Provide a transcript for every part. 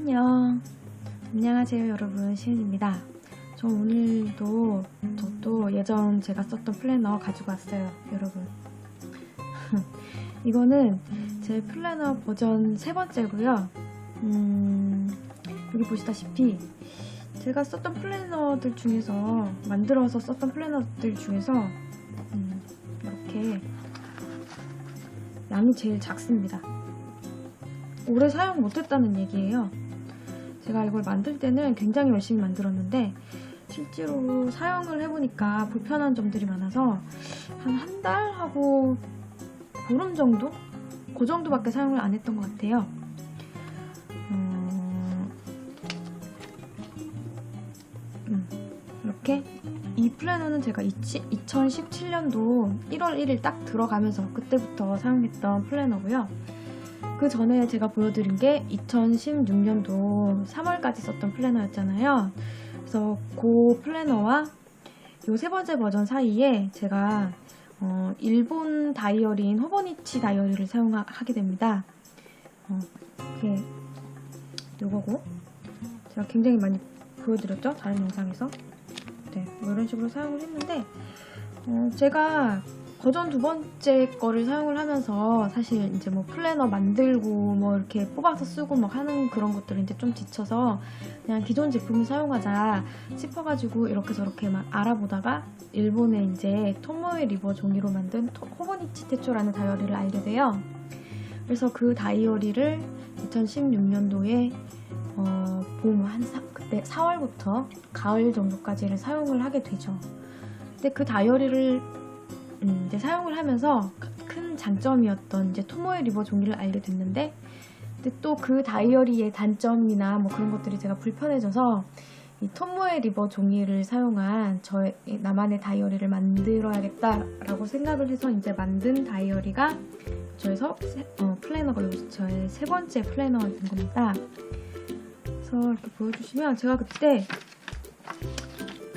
안녕. 안녕하세요, 여러분. 시은입니다. 저 오늘도 저 또 예전 제가 썼던 플래너 가지고 왔어요, 여러분. 이거는 제 플래너 버전 세 번째고요. 음, 여기 보시다시피 제가 썼던 플래너들 중에서 만들어서 썼던 플래너들 중에서 음, 이렇게 양이 제일 작습니다. 오래 사용 못했다는 얘기예요. 제가 이걸 만들 때는 굉장히 열심히 만들었는데 실제로 사용을 해보니까 불편한 점들이 많아서 한 한 달 하고 보름 정도? 그 정도밖에 사용을 안 했던 것 같아요. 음, 음, 이렇게 이 플래너는 제가 2017년도 1월 1일 딱 들어가면서 그때부터 사용했던 플래너고요. 그 전에 제가 보여드린 게 2016년도 3월까지 썼던 플래너였잖아요. 그래서 그 플래너와 요 세 번째 버전 사이에 제가 어, 일본 다이어리인 호버니치 다이어리를 사용하게 됩니다. 어, 이게 요거고 제가 굉장히 많이 보여드렸죠? 다른 영상에서. 네, 뭐 이런 식으로 사용을 했는데 어, 제가 버전 두 번째 거를 사용을 하면서 사실 이제 뭐 플래너 만들고 뭐 이렇게 뽑아서 쓰고 막 하는 그런 것들을 이제 좀 지쳐서 그냥 기존 제품을 사용하자 싶어가지고 이렇게 저렇게 막 알아보다가 일본의 이제 토모에 리버 종이로 만든 토- 호버니치 테초라는 다이어리를 알게 돼요. 그래서 그 다이어리를 2016년도에 어, 봄한 사- 그때 4월부터 가을 정도까지를 사용을 하게 되죠. 근데 그 다이어리를 음, 이제 사용을 하면서 큰 장점이었던 이제 토모의 리버 종이를 알게 됐는데 또 그 다이어리의 단점이나 뭐 그런 것들이 제가 불편해져서 이 토모의 리버 종이를 사용한 저의 나만의 다이어리를 만들어야겠다라고 생각을 해서 이제 만든 다이어리가 저의 서, 세- 어, 플래너가 여기서 저의 세 번째 플래너가 된 겁니다. 그래서 이렇게 보여주시면 제가 그때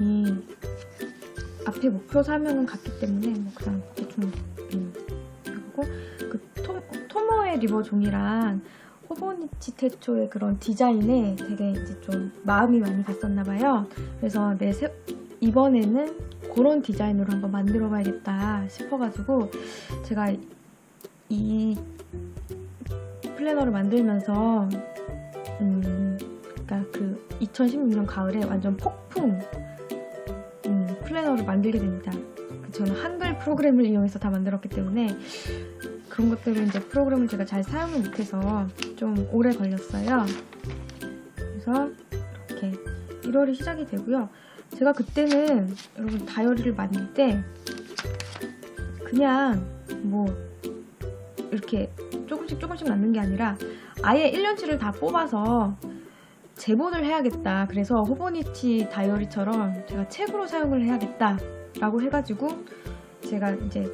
이 앞에 목표 사명은 같기 때문에 뭐 그냥 대충 음, 하고 그 토, 토모의 리버 종이랑 호보니치 테초의 그런 디자인에 되게 이제 좀 마음이 많이 갔었나 봐요. 그래서 내 새- 이번에는 그런 디자인으로 한번 만들어 봐야겠다 싶어가지고 제가 이 플래너를 만들면서 음, 그러니까 그 2016년 가을에 완전 폭풍 음, 플래너를 만들게 됩니다. 그 저는 한글 프로그램을 이용해서 다 만들었기 때문에 그런 것들을 이제 프로그램을 제가 잘 사용을 못해서 좀 오래 걸렸어요. 그래서 이렇게 1월이 시작이 되고요. 제가 그때는 여러분 다이어리를 만들 때 그냥 뭐 이렇게 조금씩 조금씩 만든 게 아니라 아예 1년치를 다 뽑아서 제본을 해야겠다. 그래서 호보니치 다이어리처럼 제가 책으로 사용을 해야겠다 라고 해가지고 제가 이제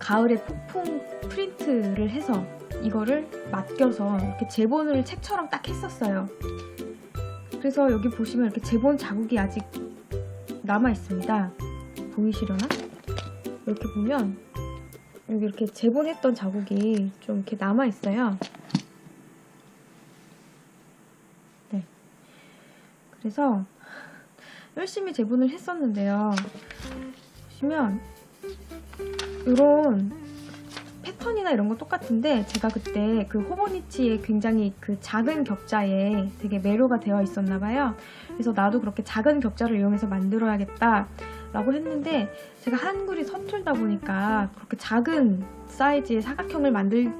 가을에 폭풍 프린트를 해서 이거를 맡겨서 이렇게 제본을 책처럼 딱 했었어요. 그래서 여기 보시면 이렇게 제본 자국이 아직 남아 있습니다. 보이시려나? 이렇게 보면 여기 이렇게 제본했던 자국이 좀 이렇게 남아 있어요. 네. 그래서 열심히 제본을 했었는데요. 보시면 이런 패턴이나 이런 거 똑같은데 제가 그때 그 호보니치의 굉장히 그 작은 격자에 되게 매료가 되어 있었나 봐요. 그래서 나도 그렇게 작은 격자를 이용해서 만들어야겠다 라고 했는데 제가 한글이 서툴다 보니까 그렇게 작은 사이즈의 사각형을 만들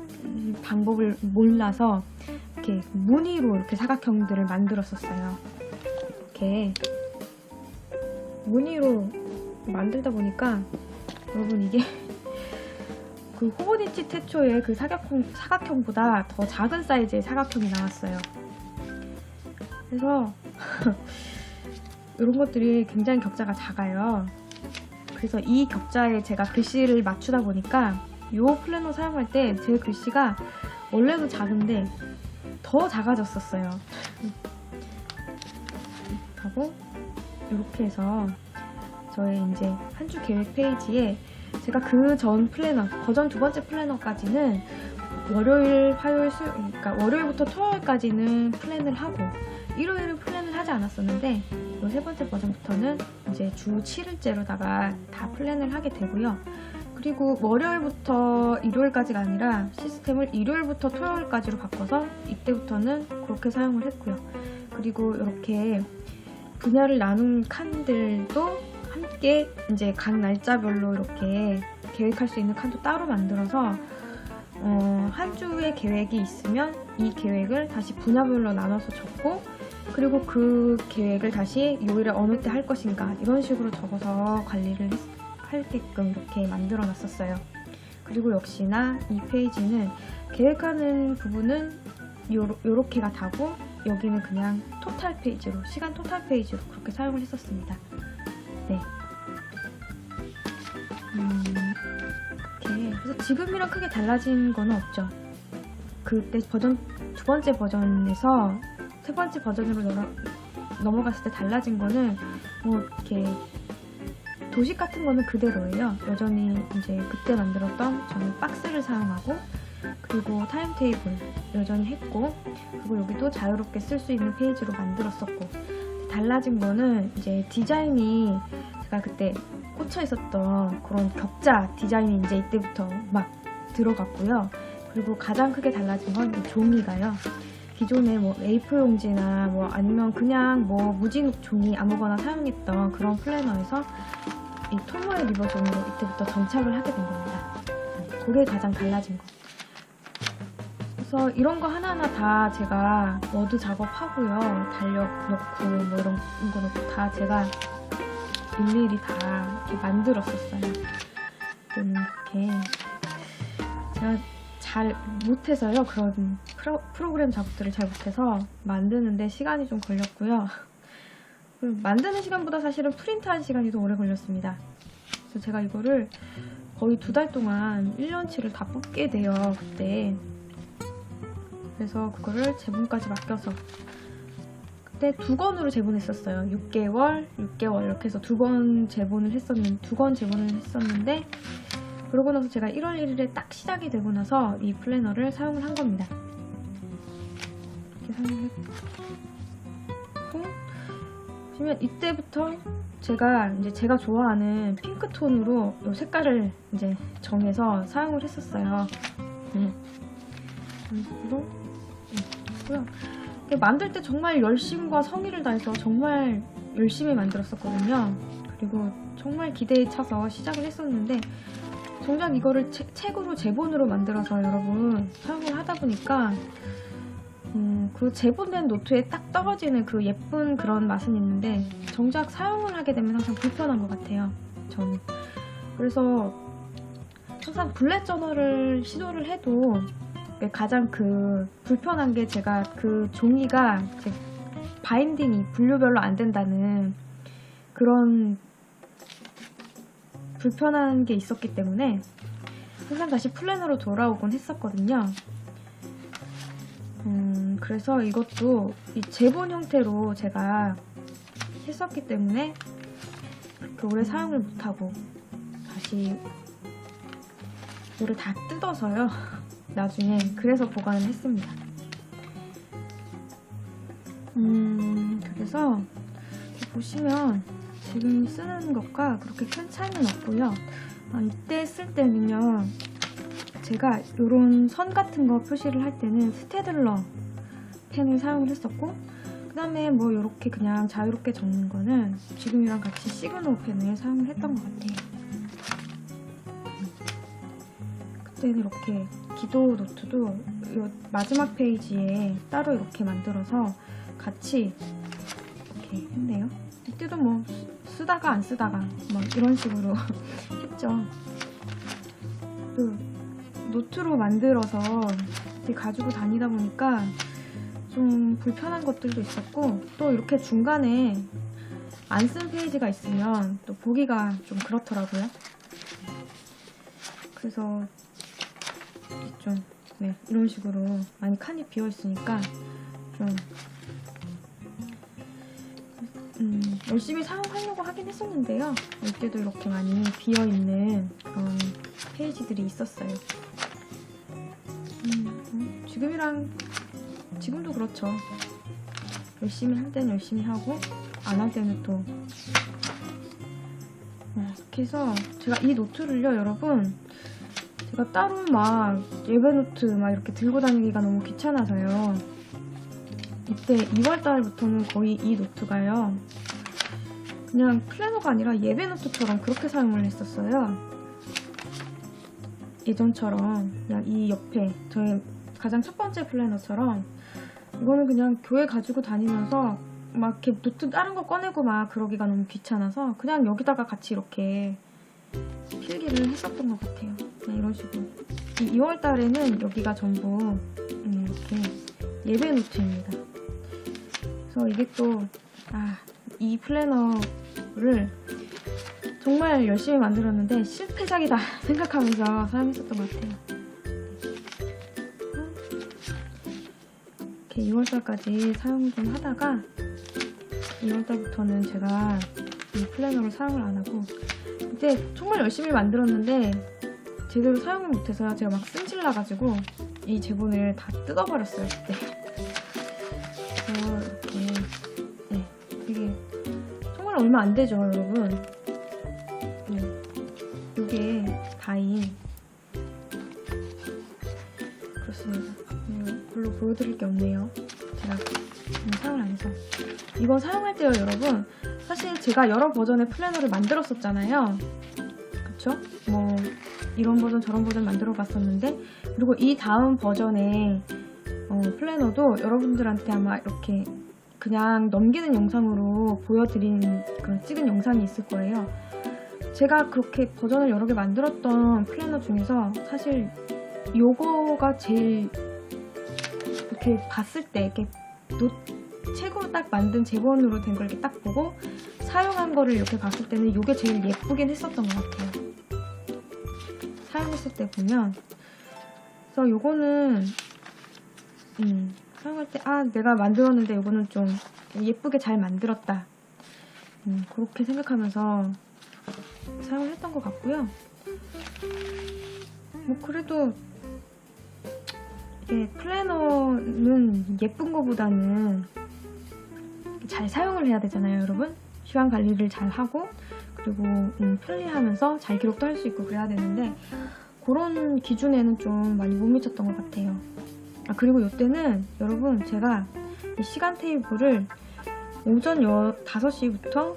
방법을 몰라서 이렇게 무늬로 이렇게 사각형들을 만들었었어요. 이렇게 무늬로 만들다 보니까 여러분 이게 그 호보니치 태초의 그 사각형, 사각형보다 더 작은 사이즈의 사각형이 나왔어요. 그래서 이런 것들이 굉장히 격자가 작아요. 그래서 이 격자에 제가 글씨를 맞추다 보니까 이 플래너 사용할 때 제 글씨가 원래도 작은데 더 작아졌었어요. 하고 이렇게 해서 저의 이제 한 주 계획 페이지에 제가 그 전 플래너, 버전 두 번째 플래너까지는 월요일, 화요일, 수 그러니까 월요일부터 토요일까지는 플랜을 하고 일요일은 플랜을 하지 않았었는데 이 세 번째 버전부터는 이제 주 7일째로다가 다 플랜을 하게 되고요. 그리고 월요일부터 일요일까지가 아니라 시스템을 일요일부터 토요일까지로 바꿔서 이때부터는 그렇게 사용을 했고요. 그리고 이렇게 분야를 나눈 칸들도 함께 이제 각 날짜별로 이렇게 계획할 수 있는 칸도 따로 만들어서 어, 한 주의 계획이 있으면 이 계획을 다시 분야별로 나눠서 적고 그리고 그 계획을 다시 요일에 어느 때 할 것인가 이런 식으로 적어서 관리를 했, 하게끔 이렇게 만들어 놨었어요. 그리고 역시나 이 페이지는 계획하는 부분은 요러, 요렇게 가 다고 여기는 그냥 토탈 페이지로 시간 토탈 페이지로 그렇게 사용을 했었습니다. 네. 음, 이렇게 그래서 지금이랑 크게 달라진 건 없죠. 그때 버전 두 번째 버전에서 세 번째 버전으로 넘어, 넘어갔을 때 달라진 거는 뭐 이렇게 도식 같은 거는 그대로예요. 여전히 이제 그때 만들었던 저는 박스를 사용하고 그리고 타임테이블 여전히 했고 그리고 여기도 자유롭게 쓸 수 있는 페이지로 만들었었고 달라진 거는 이제 디자인이 제가 그때 꽂혀 있었던 그런 격자 디자인이 이제 이때부터 막 들어갔고요. 그리고 가장 크게 달라진 건 이 종이가요. 기존에 뭐 A4 용지나 뭐 아니면 그냥 뭐 무진욱 종이 아무거나 사용했던 그런 플래너에서 이 토모의 리버 종이로 이때부터 정착을 하게 된 겁니다. 그게 가장 달라진 거. 그래서 이런 거 하나하나 다 제가 워드 작업하고요. 달력 넣고 뭐 이런 거 넣고 다 제가 일일이 다 이렇게 만들었었어요. 좀 이렇게 제가 잘 못해서요. 그런 프로, 프로그램 작업들을 잘 못해서 만드는데 시간이 좀 걸렸고요. 만드는 시간보다 사실은 프린트하는 시간이 더 오래 걸렸습니다. 그래서 제가 이거를 거의 두 달 동안 1년치를 다 뽑게 돼요. 그때. 그래서 그거를 제본까지 맡겨서 그때 두 권으로 제본했었어요. 6개월, 6개월 이렇게 해서 두권 제본을 했었는 두권 제본을 했었는데 그러고 나서 제가 1월 1일에 딱 시작이 되고 나서 이 플래너를 사용을 한 겁니다. 이렇게 사용을 했고 보시면 이때부터 제가 이제 제가 좋아하는 핑크 톤으로 이 색깔을 이제 정해서 사용을 했었어요. 네. 이런 식으로 이게 만들 때 정말 열심과 성의를 다해서 정말 열심히 만들었었거든요. 그리고 정말 기대에 차서 시작을 했었는데 정작 이거를 책, 책으로 제본으로 만들어서 여러분 사용을 하다 보니까 음, 그 제본된 노트에 딱 떨어지는 그 예쁜 그런 맛은 있는데 정작 사용을 하게 되면 항상 불편한 것 같아요. 저는. 그래서 항상 블랙 저널을 시도를 해도 가장 그 불편한 게 제가 그 종이가 바인딩이 분류별로 안 된다는 그런 불편한 게 있었기 때문에 항상 다시 플랜으로 돌아오곤 했었거든요. 음, 그래서 이것도 이 제본 형태로 제가 했었기 때문에 그렇게 오래 사용을 못하고 다시 이거를 다 뜯어서요. 나중에 그래서 보관을 했습니다. 음, 그래서 보시면 지금 쓰는 것과 그렇게 큰 차이는 없고요. 아, 이때 쓸 때는요. 제가 이런 선 같은 거 표시를 할 때는 스테들러 펜을 사용을 했었고 그 다음에 뭐 이렇게 그냥 자유롭게 적는 거는 지금이랑 같이 시그노 펜을 사용을 했던 것 같아요. 그때는 이렇게 기도 노트도 요 마지막 페이지에 따로 이렇게 만들어서 같이 이렇게 했네요. 이때도 뭐 쓰다가 안 쓰다가 막 이런 식으로 했죠. 그 노트로 만들어서 가지고 다니다 보니까 좀 불편한 것들도 있었고 또 이렇게 중간에 안 쓴 페이지가 있으면 또 보기가 좀 그렇더라고요. 그래서 좀 네, 이런 식으로 많이 칸이 비어 있으니까 좀 음, 열심히 사용하려고 하긴 했었는데요. 이때도 이렇게 많이 비어있는 그런 페이지들이 있었어요. 음, 음, 지금이랑 지금도 그렇죠. 열심히 할 때는 열심히 하고 안 할 때는 또 어, 이렇게 해서 제가 이 노트를요 여러분 제가 따로 막 예배 노트 막 이렇게 들고 다니기가 너무 귀찮아서요. 이때 2월달부터는 거의 이 노트가요. 그냥 플래너가 아니라 예배 노트처럼 그렇게 사용을 했었어요. 예전처럼 그냥 이 옆에 저의 가장 첫 번째 플래너처럼 이거는 그냥 교회 가지고 다니면서 막 이렇게 노트 다른 거 꺼내고 막 그러기가 너무 귀찮아서 그냥 여기다가 같이 이렇게 필기를 했었던 것 같아요. 이런 식으로. 이 2월 달에는 여기가 전부 음, 이렇게 예배 노트입니다. 그래서 이게 또, 아, 이 플래너를 정말 열심히 만들었는데 실패작이다 생각하면서 사용했었던 것 같아요. 이렇게 2월달까지 사용 좀 하다가 2월달부터는 제가 이 플래너를 사용을 안 하고 이때 정말 열심히 만들었는데 제대로 사용을 못해서 제가 막 승질나가지고 이 제본을 다 뜯어버렸어요 그때. 그래서 이렇게 네. 이게 정말 얼마 안 되죠 여러분. 네. 이게 다인. 그렇습니다. 음, 별로 보여드릴 게 없네요. 제가 음, 사용을 안 해서. 이거 사용할 때요 여러분. 사실 제가 여러 버전의 플래너를 만들었었잖아요. 그쵸? 뭐 이런 버전 저런 버전 만들어 봤었는데 그리고 이 다음 버전의 어, 플래너도 여러분들한테 아마 이렇게 그냥 넘기는 영상으로 보여드린 그런 찍은 영상이 있을 거예요 제가 그렇게 버전을 여러 개 만들었던 플래너 중에서 사실 요거가 제일 이렇게 봤을 때 이렇게 노, 책으로 딱 만든 제본으로 된 걸 이렇게 딱 보고 사용한 거를 이렇게 봤을 때는 이게 제일 예쁘긴 했었던 것 같아요. 사용했을 때 보면 그래서 요거는 음, 사용할 때 아 내가 만들었는데 요거는 좀 예쁘게 잘 만들었다 음, 그렇게 생각하면서 사용을 했던 것 같고요. 뭐 그래도 이게 플래너는 예쁜 거보다는 잘 사용을 해야 되잖아요, 여러분. 시간 관리를 잘 하고 그리고 음, 편리하면서 잘 기록도 할 수 있고 그래야 되는데 그런 기준에는 좀 많이 못 미쳤던 것 같아요. 아 그리고 이때는 여러분 제가 이 시간 테이블을 오전 여, 5시부터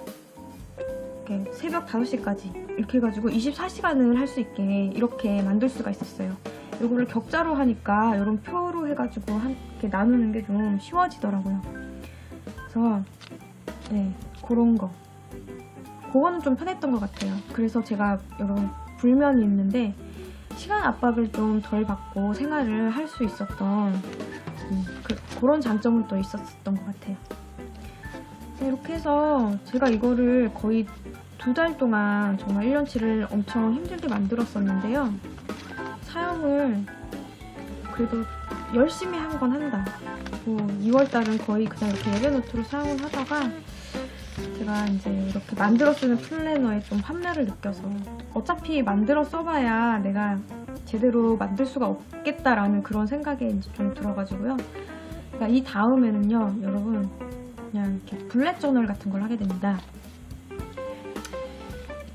이렇게 새벽 5시까지 이렇게 해가지고 24시간을 할 수 있게 이렇게 만들 수가 있었어요. 이거를 격자로 하니까 이런 표로 해가지고 한, 이렇게 나누는 게 좀 쉬워지더라고요. 그래서 네 그런 거 그거는 좀 편했던 것 같아요. 그래서 제가 여러분 불면이 있는데 시간 압박을 좀 덜 받고 생활을 할 수 있었던 음, 그, 그런 장점은 또 있었던 것 같아요. 네, 이렇게 해서 제가 이거를 거의 두 달 동안 정말 1년치를 엄청 힘들게 만들었었는데요. 사용을 그래도 열심히 한 건 한다. 뭐 2월달은 거의 그냥 이렇게 예배노트로 사용을 하다가 제가 이제 이렇게 만들어 쓰는 플래너에 좀 판매를 느껴서 어차피 만들어 써봐야 내가 제대로 만들 수가 없겠다라는 그런 생각에 이제 좀 들어가지고요. 그러니까 이 다음에는요, 여러분 그냥 이렇게 블랙 저널 같은 걸 하게 됩니다.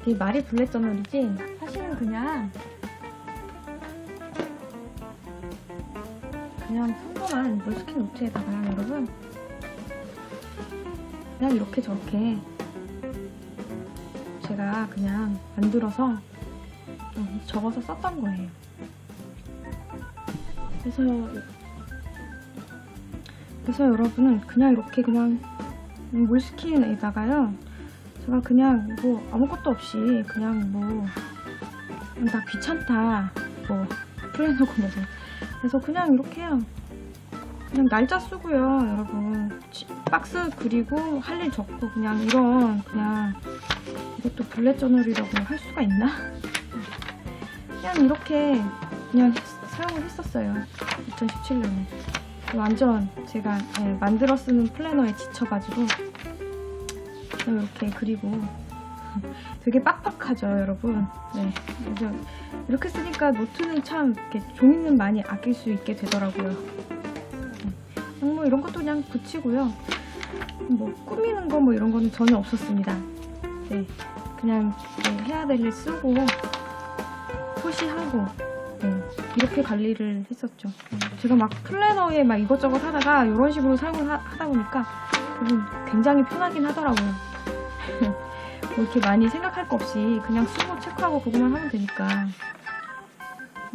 이게 말이 블랙 저널이지 사실은 그냥 그냥 평범한 몰스킨 노트에다가 여러분 그냥 이렇게 저렇게 제가 그냥 만들어서 좀 적어서 썼던 거예요. 그래서 그래서 여러분은 그냥 이렇게 그냥 몰스킨에다가요 제가 그냥 뭐 아무것도 없이 그냥 뭐 나 귀찮다 뭐 플래너고 뭐고 그래서 그냥 이렇게 해요 그냥 날짜 쓰고요 여러분 치- 박스 그리고 할 일 적고 그냥 이런 그냥 이것도 블랙 저널이라고 할 수가 있나? 그냥 이렇게 그냥 했- 사용을 했었어요 2017년에 완전 제가 예, 만들어 쓰는 플래너에 지쳐가지고 이렇게 그리고 되게 빡빡하죠, 여러분. 네. 그래서 이렇게 쓰니까 노트는 참 이렇게 종이는 많이 아낄 수 있게 되더라고요. 네. 뭐 이런 것도 그냥 붙이고요. 뭐 꾸미는 거 뭐 이런 거는 전혀 없었습니다. 네. 그냥 네, 해야 될 일 쓰고 표시하고 네. 이렇게 관리를 했었죠. 제가 막 플래너에 막 이것저것 하다가 이런 식으로 사용을 하, 다 보니까 음, 굉장히 편하긴 하더라고요. 뭐 이렇게 많이 생각할 거 없이 그냥 쓰고 체크하고 그거만 하면 되니까.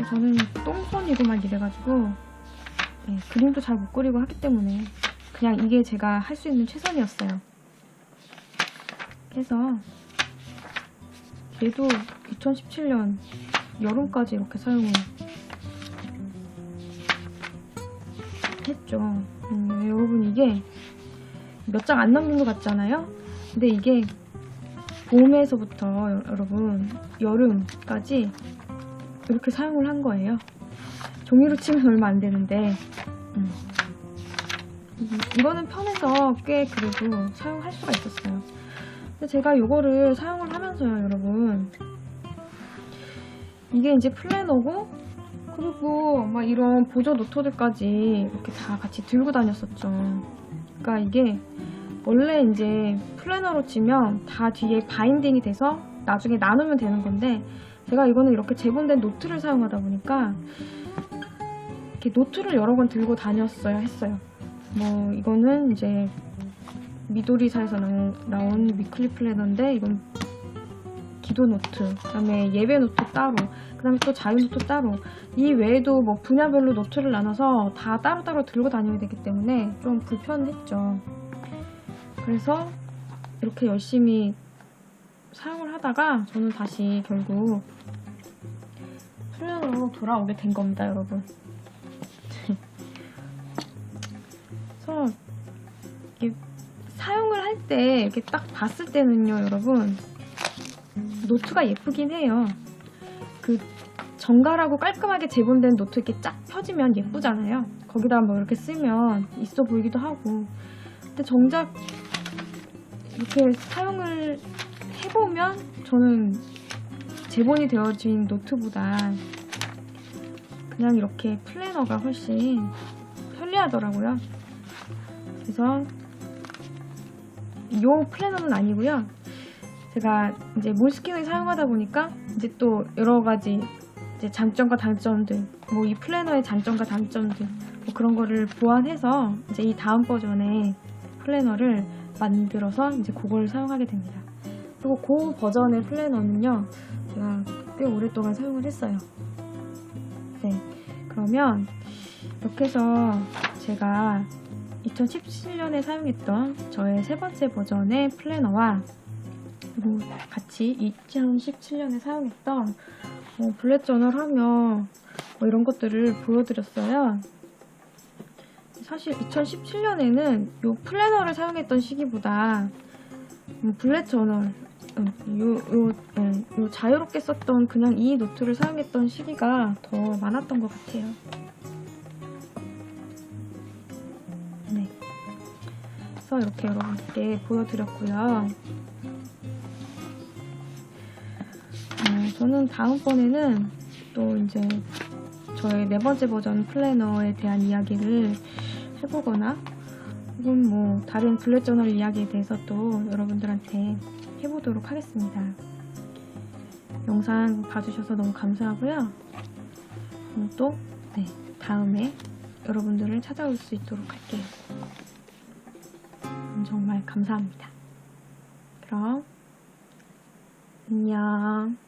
저는 똥손이고 막 이래가지고 네, 그림도 잘 못 그리고 하기 때문에 그냥 이게 제가 할 수 있는 최선이었어요. 그래서 얘도 2017년 여름까지 이렇게 사용을 했죠. 음, 여러분 이게 몇 장 안 남긴 것 같잖아요? 근데 이게 봄에서부터 여- 여러분 여름까지 이렇게 사용을 한 거예요. 종이로 치면 얼마 안 되는데 음. 이- 이거는 편해서 꽤 그래도 사용할 수가 있었어요. 근데 제가 이거를 사용을 하면서요, 여러분. 이게 이제 플래너고 그리고 막 이런 보조 노트들까지 이렇게 다 같이 들고 다녔었죠. 그러니까 이게 원래 이제 플래너로 치면 다 뒤에 바인딩이 돼서 나중에 나누면 되는 건데 제가 이거는 이렇게 재본된 노트를 사용하다 보니까 이렇게 노트를 여러 권 들고 다녔어야 했어요. 뭐 이거는 이제 미도리사에서 나온, 나온 위클리 플래너인데 이건 기도 노트, 그다음에 예배 노트 따로, 그다음에 또 자유 노트 따로. 이 외에도 뭐 분야별로 노트를 나눠서 다 따로따로 들고 다녀야 되기 때문에 좀 불편했죠. 그래서 이렇게 열심히 사용을 하다가 저는 다시 결국 플래너로 돌아오게 된 겁니다, 여러분. 그래서 이게 사용을 할 때 이렇게 딱 봤을 때는요, 여러분. 노트가 예쁘긴 해요. 그 정갈하고 깔끔하게 재본된 노트 이렇게 쫙 펴지면 예쁘잖아요. 거기다 뭐 이렇게 쓰면 있어 보이기도 하고. 근데 정작 이렇게 사용을 해보면 저는 재본이 되어진 노트보다 그냥 이렇게 플래너가 훨씬 편리하더라고요. 그래서 이 플래너는 아니고요. 제가 이제 몰스킨을 사용하다 보니까 이제 또 여러 가지 이제 장점과 단점들, 뭐 이 플래너의 장점과 단점들 뭐 그런 거를 보완해서 이제 이 다음 버전의 플래너를 만들어서 이제 그걸 사용하게 됩니다. 그리고 그 버전의 플래너는요, 제가 꽤 오랫동안 사용을 했어요. 네, 그러면 이렇게 해서 제가 2017년에 사용했던 저의 세 번째 버전의 플래너와 같이 2017년에 사용했던 뭐 블랙 저널 하며 뭐 이런 것들을 보여드렸어요. 사실 2017년에는 이 플래너를 사용했던 시기보다 음, 블랙 저널, 음, 요, 요, 예, 요 자유롭게 썼던 그냥 이 노트를 사용했던 시기가 더 많았던 것 같아요. 네. 그래서 이렇게 여러분께 보여드렸고요. 어, 저는 다음번에는 또 이제 저의 네 번째 버전 플래너에 대한 이야기를 해보거나 혹은 뭐 다른 블랙 저널 이야기에 대해서 또 여러분들한테 해보도록 하겠습니다. 영상 봐주셔서 너무 감사하고요. 또 네, 다음에 여러분들을 찾아올 수 있도록 할게요. 음, 정말 감사합니다. 그럼 안녕.